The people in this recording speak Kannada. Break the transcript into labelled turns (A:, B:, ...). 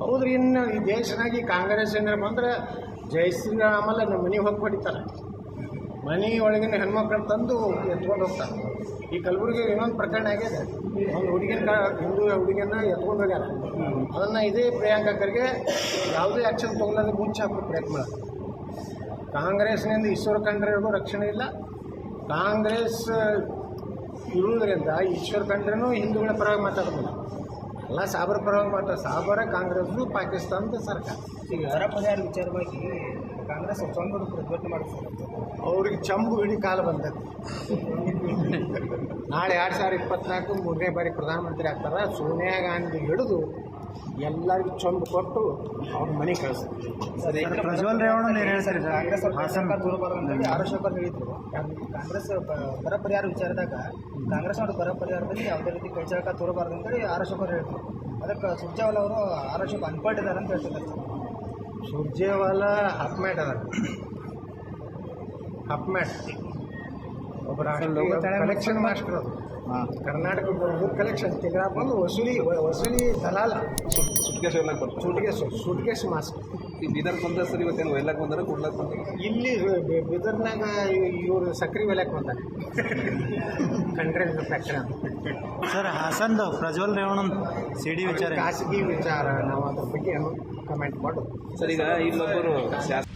A: ಹೌದ್ರಿ, ಇನ್ನು ಈ ದೇಶನಾಗಿ ಕಾಂಗ್ರೆಸ್ ಏನಾರ ಬಂದ್ರೆ ಜೈ ಶ್ರೀರಾಮಲ್ಲ ನಮ್ಮ ಮನೆಗೆ ಹೋಗಿ ಹೊಡಿತಾರೆ. ಮನೆ ಒಳಗಿನ ಹೆಣ್ಮಕ್ಳು ತಂದು ಎತ್ಕೊಂಡು ಹೋಗ್ತಾರೆ. ಈ ಕಲಬುರಗಿ ಇನ್ನೊಂದು ಪ್ರಕರಣ ಆಗಿದೆ. ಒಂದು ಹುಡುಗಿನ ಹಿಂದೂ ಹುಡುಗಿಯನ್ನ ಎತ್ಕೊಂಡು ಹೋಗ್ಯಾರ. ಅದನ್ನು ಇದೇ ಪ್ರಿಯಾಂಕಾ ಖರ್ಗೆ ಯಾವುದೇ ಆ್ಯಕ್ಷನ್ ತೊಗೊಳ್ಳೋದು ಮುಂಚೆ ಹಾಕೋ ಪ್ರಯತ್ನ ಕಾಂಗ್ರೆಸ್ನಿಂದ ಈಶ್ವರ ಖಂಡ್ರೆಗೂ ರಕ್ಷಣೆ ಇಲ್ಲ. ಕಾಂಗ್ರೆಸ್ ಇರುವುದರಿಂದ ಈಶ್ವರ ಖಂಡ್ರೆನೂ ಹಿಂದೂಗಳ ಪರವಾಗಿ ಮಾತಾಡೋದಿಲ್ಲ ಎಲ್ಲ ಸಾಬರ ಪರವಾಗಿ ಮಾಡ್ತಾರೆ ಸಾಬರ ಕಾಂಗ್ರೆಸ್ದು ಪಾಕಿಸ್ತಾನದ ಸರ್ಕಾರ.
B: ಈಗ ಹರ ಪರಿಹಾರ ವಿಚಾರವಾಗಿ ಕಾಂಗ್ರೆಸ್ ಚಂದ್ರ ಪ್ರತಿಭಟನೆ ಮಾಡಿಸ್ತಾರೆ
A: ಅವ್ರಿಗೆ ಚಂಬು ಹಿಡಿ ಕಾಲ ಬಂದದ್ದು. ನಾಳೆ ಎರಡು ಸಾವಿರ ಇಪ್ಪತ್ನಾಲ್ಕು ಮೂರನೇ ಬಾರಿ ಪ್ರಧಾನಮಂತ್ರಿ ಆಗ್ತಾರೆ. ಸೋನಿಯಾ ಗಾಂಧಿ ಹಿಡಿದು ಎಲ್ಲರಿಗೂ ಚಂಬು ಕೊಟ್ಟು ಅವ್ರ ಮನೆ ಕಳಿಸ್ತಾರೆ.
C: ಪ್ರಜ್ವಲ್ ರೇವಣ್ಣ ಹೇಳ್ತಾರೆ
B: ಕಾಂಗ್ರೆಸ್
C: ಹಾಸನ್.
B: ಹೇಳಿದ್ರು. ಕಾಂಗ್ರೆಸ್ ಬರ ಪರಿಹಾರ ವಿಚಾರದಾಗ ಕಾಂಗ್ರೆಸ್ ಅವರು ಬರ ಪರಿಹಾರದಲ್ಲಿ ಯಾವುದೇ ರೀತಿ ಕೈಚಾಕ ತೋರಬಾರ್ದು ಅಂತೇಳಿ ಆರ್ ಅಶೋಕರ್ ಹೇಳಿದ್ರು. ಅದಕ್ಕೆ ಸುರ್ಜೇವಾಲ ಅವರು ಆರೋಗ್ಯಕ್ಕೆ ಅನ್ಪಟ್ಟಿದ್ದಾರೆ ಅಂತ ಹೇಳ್ತಿದ್ದಾರೆ ಸರ್.
A: ಸುರ್ಜೇವಾಲ ಹಪ್ ಮ್ಯಾಟ್ ಅದ ಹಪ್ ಮ್ಯಾಟ್ ಒಬ್ಬರ ಕಲೆಕ್ಷನ್ ಮಾಸ್ಟರ್ ಅದು
C: ಕರ್ನಾಟಕ
A: ಕರ್ನಾಟಕದ ಕಲೆಕ್ಷನ್ ತಿಂಗಳ ಬಂದು ವಸೂಲಿ ವಸೂಲಿ ದಲಾಲ.
D: ಸುಟ್ಕೇಶ್ ಎಲ್ಲಕ್ಕೆ ಸುಟ್ಕೇಶ್
A: ಸೂಟ್ಕೇಸ್ ಮಾಸ್ಟರ್.
D: ಈ ಬೀದರ್ ಬಂದ ಸರ್ ಇವತ್ತೇನು ಒಯ್ಲಕ್ಕೆ ಬಂದಾರೆ ಕೊಡ್ಲಕ್ಕೆ ಬಂದ
A: ಇಲ್ಲಿ ಬೀದರ್ನಾಗ ಇವರು ಸಕ್ರೆ ಬೆಲೆಕ್ ಬಂದಾರೆ. ಕಂಡ್ರೆ ಫ್ಯಾಕ್ಟ್ರಿ ಅಂತ
C: ಸರ್ ಹಾಸನ್ದು ಪ್ರಜ್ವಲ್ ರೇವಣ್ಣನ ಸಿ ಡಿ ವಿಚಾರ?
A: ಖಾಸಗಿ ವಿಚಾರ ನಾವು ಅದ್ರ ಬಗ್ಗೆ ಏನು ಕಮೆಂಟ್ ಮಾಡು
D: ಸರ್ ಈಗ ಇಲ್ಲೊಬ್ಬರು ಶಾಸಕ